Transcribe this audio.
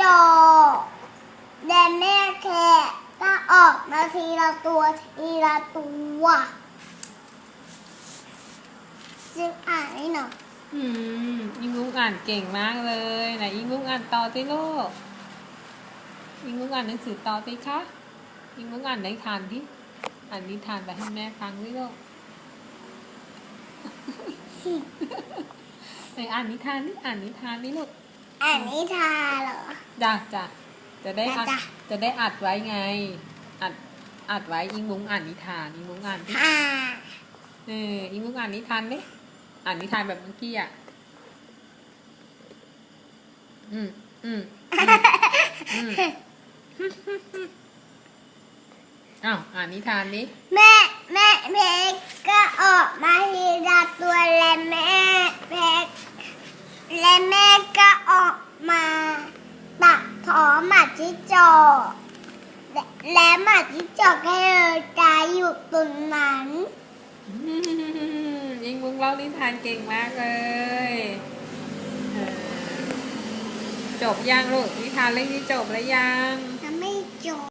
จอกและแม่แคร์ก็ออกมาทีละตัวทีละตัวจึงอ่านไม่หนออืมยิงลูกอ่านเก่งมากเลยไหนยิงลูกอ่านต่อสิลูกยิงลูกอ่านหนังสือต่อที่คะยิงลูกอ่านนิทานที่อ่านนิทานไปให้แม่ฟังด้สิลูกไหนอ่านนิทานนี่อ่านนิทานนี่ลูก อ่านนิทานเหรอ จ้ะจ้ะจะได้อัดจ้ะ จะได้อัดไว้ไง อัดอัดไว้อิงลุงอ่านนิทานอิงลุงอ่านดิอ่าเอออิงลุงอ่านนิทานดิอ่านนิทานแบบเมื่อกี้อะอืมอืมอืมอืมอ้าวอ่านนิทานนี้แม่แม่เพกก็ออกมาทีละตัวและแม่เพกและแม่ อหมาจิจอกและและหมาจิจอกก็เลยตายอยู่ตรงนั้นอืมอิงลุงเล่านิทานเก่งมากเลยเออจบยังลูกนิทานเรื่องนี้จบแล้วยังถ้าไม่จบ